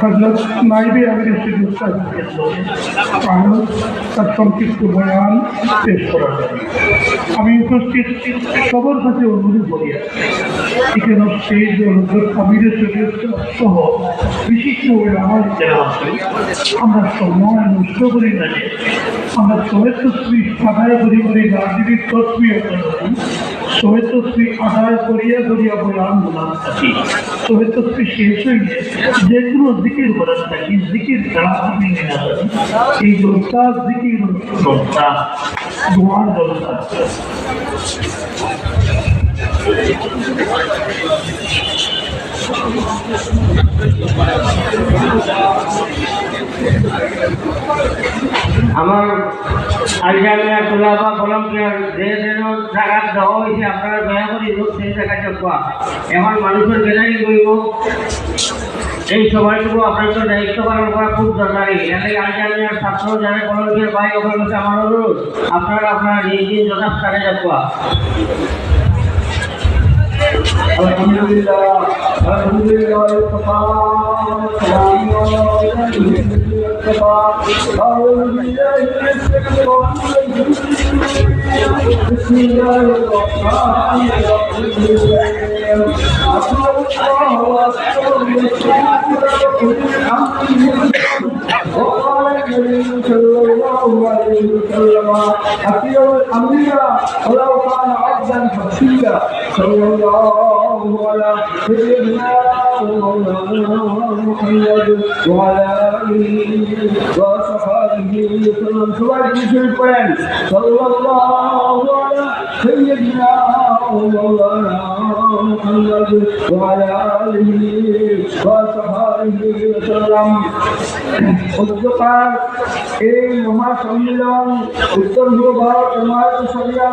হজরত নাইবে আমির সিদ্দিক সাহেব তার সংক্ষিপ্ত বয়ান পেশ করা আমি উপস্থিত সবার কাছে অনুরোধ করি এখানে স্টেজ হজরত আমিরের সহ বিশিষ্ট আমার আমরা সময় নষ্ট করি না আমরা সোহেদ তসবি আদায় করি রাজনীতির তসবি সোহেদ তসবি আদায় করিয়া করিয়া বয়ান বলার থাকি সোহেদ তসবি শেষ হইলে যেগুলো জিকির করার থাকি জিকির ছাড়া আমি না এই জলসা জিকির জলসা দোয়ার জলসা আমার আলজামিয়া তোলাবা ভলান্টিয়ার যে জায়গা দেওয়া হয়েছে, আপনারা দয়া করে লোক সেই জায়গাটা কোয়া এমন মানুষের বেলায় করব এই সময়টুকু আপনাদের দায়িত্ব পালন করা খুব দরকারি। এখানে আলজামিয়ার ছাত্র যারা ভলান্টিয়ার ভাই ওখানে কাছে আমার অনুরোধ, আপনারা আপনারা নিজ নিজ যথাস্থানে যাওয়া আলহামদুলিল্লাহ। صلى الله عليه وسلم أطيعوا الأمير ولو كان عبدا حبشيا صلى الله على سيدنا ومولانا محمد وعلى آله وصحبه وسلم سواء بشر قرآن صلى الله على سيدنا ومولانا محمد وعلى آله وصحبه وسلم অধ্যকার এই মহাসম্মেলন উত্তর পূর্ব ভারত সমাজ সরিয়া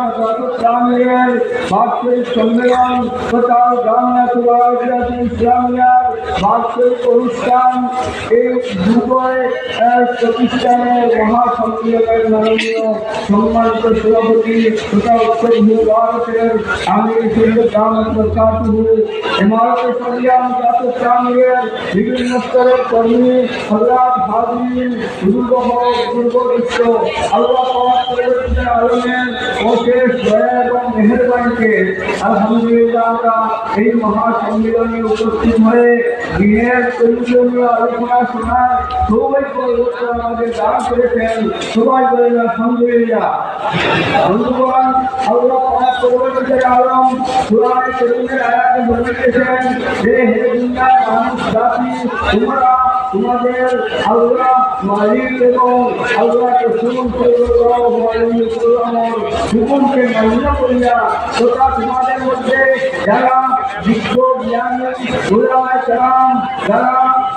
ইসলামিয়ার বাৎসরিক সম্মেলন তথা জামিয়া তুলাজাত ইসলামিয়ার বাৎসরিক অনুষ্ঠান এই দুবয় প্রতিষ্ঠানের মহাসম্মেলনের মাননীয় সম্মানিত সভাপতি তথা উত্তর ভারতের আমি ইমারত সরিয়া ইসলামিয়ার বিভিন্ন স্তরের কর্মী, হজরত হাজির দুর্গহ দুর্গদৃষ্ট আল্লাহ পাক পরবর্তীতে আলমের অশেষ দয়া এবং মেহেরবানিকে আলহামদুলিল্লাহ আমরা এই মহাসম্মেলনে উপস্থিত হয়ে দিনের প্রয়োজনীয় আলোচনা শোনার সৌভাগ্য আমাদের দান করেছেন সবাই বলেন আলহামদুলিল্লাহ। বন্ধুগণ তোমাদের আল্লাহ মালিক এবং আল্লাহ রসুল সুমনকে মান্য করিয়া তথা তোমাদের মধ্যে যারা বিজ্ঞ জ্ঞানী যারা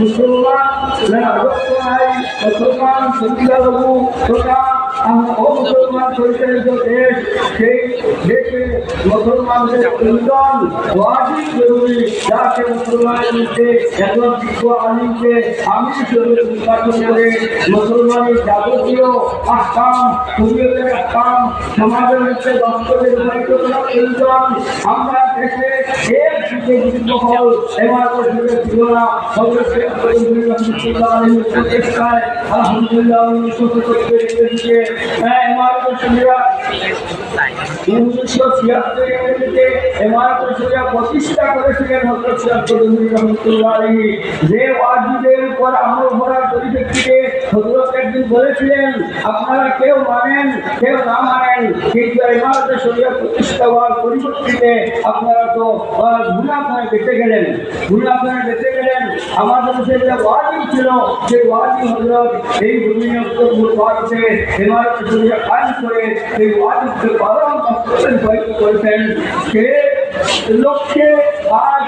মুসলমান মুসলমান সংখ্যালঘু তথা অমুসলমান পরিচালিত দেশ, সেই দেশে মুসলমানদের প্রয়োজন ওয়াজিব জরুরি। যাকে মুসলমানের মধ্যে একজন বিজ্ঞ আলিমকে আমি হিসেবে নির্বাচন আমরা দেশে বিশুদ্ধ হল এবার বছরের ছিল না সদস্যের চেষ্টায় আলহামদুলিল্লাহ উনিশশো সত্তর দিকে এমারত সুবিধা উনিশশো ছিয়াত্তরের মধ্যে এমারত সুবিধা প্রতিষ্ঠা করেছিলেন হজরত ওয়াজিবের উপর আমল করার পরিপ্রেক্ষিতে হজরত একদিন বলেছিলেন, আপনারা কেউ মানেন, কেউ না মানেন, কিন্তু ইমারতে শরীর প্রতিষ্ঠা হওয়ার পরিপ্রেক্ষিতে আপনারা তো গুণাপনায় বেঁচে গেলেন। গুণাপনায় বেঁচে গেলেন। আমাদের যে ওয়াজিব ছিল সেই ওয়াজিব হজরত এই ভূমি উত্তর ভারতে শরীর কাজ করে সেই ওয়াজিবকে পালন করেছেন। সে লক্ষ্যে আজ